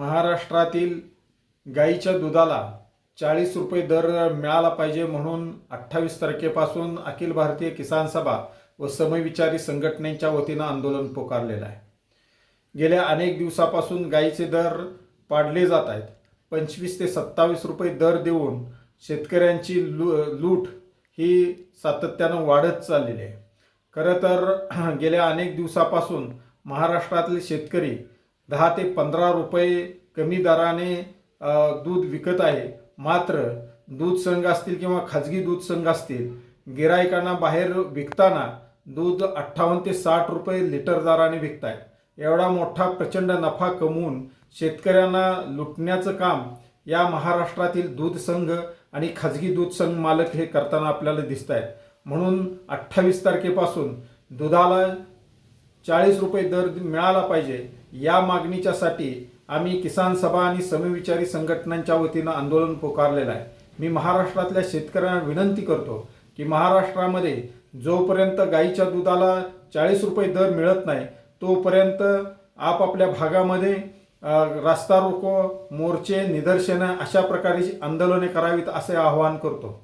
महाराष्ट्रातील गाईच्या दुधाला चाळीस रुपये दर मिळाला पाहिजे म्हणून अठ्ठावीस तारखेपासून अखिल भारतीय किसान सभा व समविचारी संघटनेच्या वतीनं आंदोलन पुकारलेलं आहे. गेल्या अनेक दिवसापासून गाईचे दर पाडले जात आहेत. पंचवीस ते सत्तावीस रुपये दर देऊन शेतकऱ्यांची लू लूट ही सातत्यानं वाढत चाललेली आहे. खरं तर गेल्या अनेक दिवसापासून महाराष्ट्रातले शेतकरी दहा ते पंधरा रुपये कमी दराने दूध विकत आहे. मात्र दूध संघ असतील किंवा खाजगी दूध संघ असतील गिरायकांना बाहेर विकताना दूध अठ्ठावन्न ते साठ रुपये लिटर दराने विकतायत एवढा मोठा प्रचंड नफा कमवून शेतकऱ्यांना लुटण्याचं काम या महाराष्ट्रातील दूध संघ आणि खाजगी दूध संघ मालक हे करताना आपल्याला दिसत आहेत म्हणून अठ्ठावीस तारखेपासून दुधाला चाळीस रुपये दर मिळाला पाहिजे. या मागणीच्यासाठी आम्ही किसान सभा आणि समविचारी संघटनांच्या वतीनं आंदोलन पुकारलेलं आहे. मी महाराष्ट्रातल्या शेतकऱ्यांना विनंती करतो की महाराष्ट्रामध्ये जोपर्यंत गाईच्या दुधाला चाळीस रुपये दर मिळत नाही तोपर्यंत आपापल्या भागामध्ये रास्ता रोको मोर्चे निदर्शनं अशा प्रकारची आंदोलने करावीत असे आवाहन करतो.